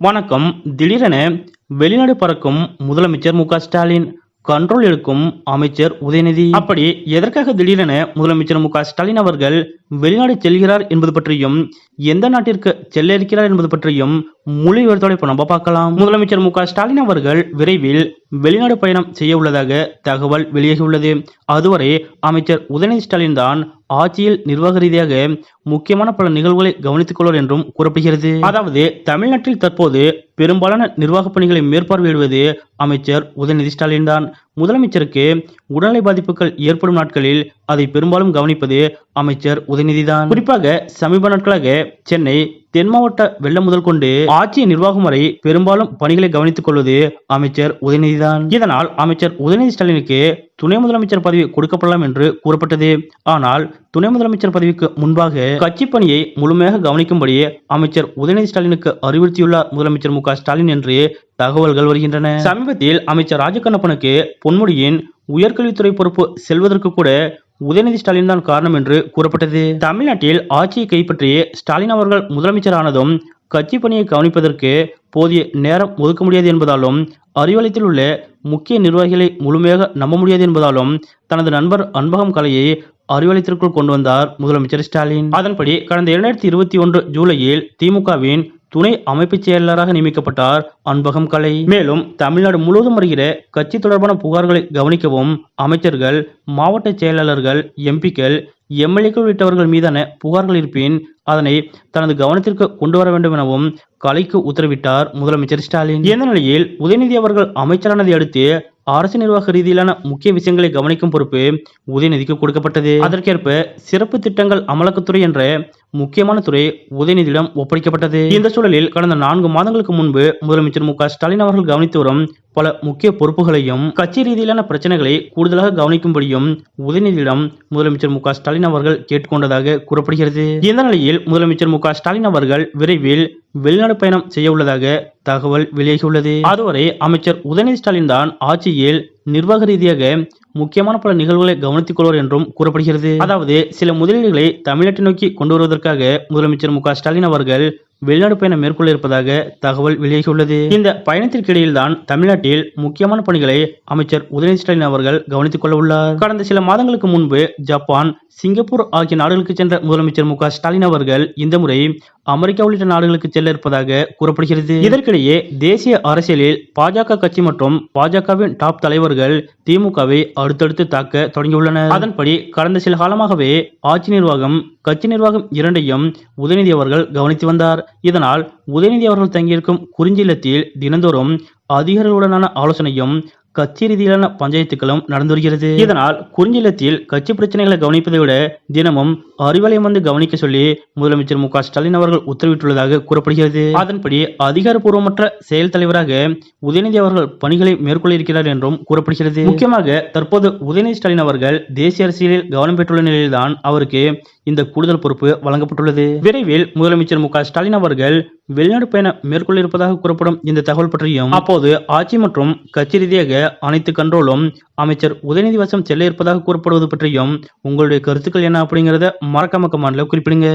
வணக்கம். திடீரென வெளிநாடு பறக்கும் முதலமைச்சர் மு க ஸ்டாலின் கண்ட்ரோல் எடுக்கும் அமைச்சர் உதயநிதி. அப்படி எதற்காக திடீரென முதலமைச்சர் மு க ஸ்டாலின் அவர்கள் வெளிநாடு செல்கிறார் என்பது பற்றியும் எந்த நாட்டிற்கு செல்ல இருக்கிறார் என்பது பற்றியும் முழு இப்ப நம்ம பார்க்கலாம். முதலமைச்சர் மு ஸ்டாலின் அவர்கள் விரைவில் வெளிநாடு பயணம் செய்ய உள்ளதாக தகவல் வெளியாகியுள்ளது. அதுவரை அமைச்சர் உதயநிதி ஸ்டாலின் தான் ஆட்சியில் நிர்வாக ரீதியாக முக்கியமான பல நிகழ்வுகளை கவனித்துக் கொள்வார் என்றும் கூறப்படுகிறது. அதாவது தமிழ்நாட்டில் தற்போது பெரும்பாலான நிர்வாக பணிகளை மேற்பார்வையிடுவது அமைச்சர் உதயநிதி ஸ்டாலின் தான். முதலமைச்சருக்கு உடல்நிலை பாதிப்புகள் ஏற்படும் நாட்களில் அதை பெரும்பாலும் கவனிப்பது அமைச்சர் உதயநிதி தான் குறிப்பாக சமீப நாட்களாக சென்னை தென் மாவட்ட வெள்ளம் முதல் கொண்டு ஆட்சி நிர்வாகம் வரை பெரும்பாலும் பணிகளை கவனித்துக் கொள்வது அமைச்சர் உதயநிதிதான். இதனால் அமைச்சர் உதயநிதி ஸ்டாலினுக்கு துணை முதலமைச்சர் பதவி கொடுக்கப்படலாம் என்று கூறப்பட்டது. ஆனால் துணை முதலமைச்சர் பதவிக்கு முன்பாக கட்சி பணியை முழுமையாக கவனிக்கும்படி அமைச்சர் உதயநிதி ஸ்டாலினுக்கு அறிவுறுத்தியுள்ளார் முதலமைச்சர் மு ஸ்டாலின் என்று தகவல்கள் வருகின்றன. சமீபத்தில் அமைச்சர் ராஜகண்ணப்பனுக்கு பொன்முடியின் உயர்கல்வித்துறை பொறுப்பு செல்வதற்கு கூட உதயநிதி ஸ்டாலின் தான் காரணம் என்று கூறப்பட்டது. தமிழ்நாட்டில் ஆட்சியை கைப்பற்றி ஸ்டாலின் அவர்கள் முதலமைச்சரானதும் கட்சி பணியை கவனிப்பதற்கு போதிய நேரம் ஒதுக்க முடியாது என்பதாலும் அறிவாலயத்தில் உள்ள முக்கிய நிர்வாகிகளை முழுமையாக நம்ப முடியாது என்பதாலும் தனது நண்பர் அன்பகம் கலையை அறிவாலயத்திற்குள் கொண்டு வந்தார் முதலமைச்சர் ஸ்டாலின். அதன்படி கடந்த இரண்டாயிரத்தி இருபத்தி ஒன்று ஜூலையில் திமுகவின் துணை அமைப்புச் செயலாளராக நியமிக்கப்பட்டார் அன்பகம் கலை. மேலும் தமிழ்நாடு முழுவதும் வருகிற கட்சி தொடர்பான புகார்களை கவனிக்கவும் அமைச்சர்கள் மாவட்ட செயலாளர்கள் எம்பிக்கள் எம்எல்ஏக்கள் உள்ளிட்டவர்கள் மீதான புகார்கள் இருப்பின் அதனை தனது கவனத்திற்கு கொண்டு வர வேண்டும் எனவும் கலைக்கு உத்தரவிட்டார் முதலமைச்சர் ஸ்டாலின். இந்த நிலையில் உதயநிதி அவர்கள் அமைச்சரானதை அடுத்து அரசு நிர்வாக ரீதியிலான முக்கிய விஷயங்களை கவனிக்கும் பொறுப்பு உதயநிதிக்கு கொடுக்கப்பட்டது. அதற்கேற்ப சிறப்பு திட்டங்கள் அமலாக்கத்துறை என்ற முக்கியமான துறை உதயநிதியிடம் ஒப்படைக்கப்பட்டது. இந்த சூழலில் கடந்த நான்கு மாதங்களுக்கு முன்பு முதலமைச்சர் மு ஸ்டாலின் அவர்கள் கவனித்து வரும் பல முக்கிய பொறுப்புகளையும் கட்சி ரீதியிலான பிரச்சனைகளை கூடுதலாக கவனிக்கும்படியும் உதயநிதியிடம் முதலமைச்சர் மு ஸ்டாலின் அவர்கள் கேட்டுக்கொண்டதாக கூறப்படுகிறது. இந்த நிலையில் முதலமைச்சர் மு ஸ்டாலின் அவர்கள் விரைவில் வெளிநாடு பயணம் செய்ய உள்ளதாக தகவல் வெளியாகியுள்ளது. அதுவரை அமைச்சர் உதயநிதி ஸ்டாலின் தான் ஆட்சியில் நிர்வாக ரீதியாக முக்கியமான பல நிகழ்வுகளை கவனித்துக் கொள்வார் என்றும் கூறப்படுகிறது. அதாவது சில முதலீடுகளை தமிழ்நாட்டை நோக்கி கொண்டு வருவதற்காக முதலமைச்சர் மு ஸ்டாலின் அவர்கள் வெளிநாடு பயணம் மேற்கொள்ள இருப்பதாக தகவல் வெளியாகியுள்ளது. இந்த பயணத்திற்கிடையில்தான் தமிழ்நாட்டில் முக்கியமான பணிகளை அமைச்சர் உதயநிதி ஸ்டாலின் அவர்கள் கவனித்துக் கொள்ள உள்ளார். கடந்த சில மாதங்களுக்கு முன்பு ஜப்பான் சிங்கப்பூர் ஆகிய நாடுகளுக்கு சென்ற முதலமைச்சர் மு ஸ்டாலின் அவர்கள் இந்த முறை அமெரிக்கா உள்ளிட்ட நாடுகளுக்கு செல்ல இருப்பதாக கூறப்படுகிறது. இதற்கிடையே தேசிய அரசியலில் பாஜக கட்சி மற்றும் பாஜகவின் டாப் தலைவர்கள் திமுகவை அடுத்தடுத்து தாக்க தொடங்கியுள்ளனர். அதன்படி கடந்த சில காலமாகவே ஆட்சி நிர்வாகம் கட்சி நிர்வாகம் இரண்டையும் உதயநிதி அவர்கள் கவனித்து வந்தார். இதனால் உதயநிதி அவர்கள் தங்கியிருக்கும் குறிஞ்சிலத்தில் தினந்தோறும் அதிகாரிகளுடனான ஆலோசனையும் கட்சி ரீதியிலான பஞ்சாயத்துகளும் நடந்து வருகிறது இதனால் குறிஞ்சிலத்தில் கட்சி பிரச்சனைகளை கவனிப்பதை விட தினமும் அறிவாலயம் வந்து கவனிக்க சொல்லி முதலமைச்சர் மு ஸ்டாலின் அவர்கள் உத்தரவிட்டுள்ளதாக கூறப்படுகிறது. அதன்படி அதிகாரப்பூர்வமற்ற செயல் தலைவராக உதயநிதி அவர்கள் பணிகளை மேற்கொள்ள இருக்கிறார் என்றும் கூறப்படுகிறது. முக்கியமாக தற்போது உதயநிதி ஸ்டாலின் அவர்கள் தேசிய அரசியலில் கவனம் பெற்றுள்ள நிலையில்தான் அவருக்கு இந்த கூடுதல் பொறுப்பு வழங்கப்பட்டுள்ளது. விரைவில் முதலமைச்சர் மு ஸ்டாலின் அவர்கள் வெளிநாடு பயணம் மேற்கொள்ள இருப்பதாக கூறப்படும் இந்த தகவல் பற்றியும் அப்போது ஆட்சி மற்றும் கட்சி ரீதியாக அனைத்து கண்ட்ரோலும் அமைச்சர் உதயநிதி வசம் செல்ல இருப்பதாக கூறப்படுவது பற்றியும் உங்களுடைய கருத்துக்கள் என்ன அப்படிங்கறத மறக்காம கமெண்ட்ல குறிப்பிடுங்க.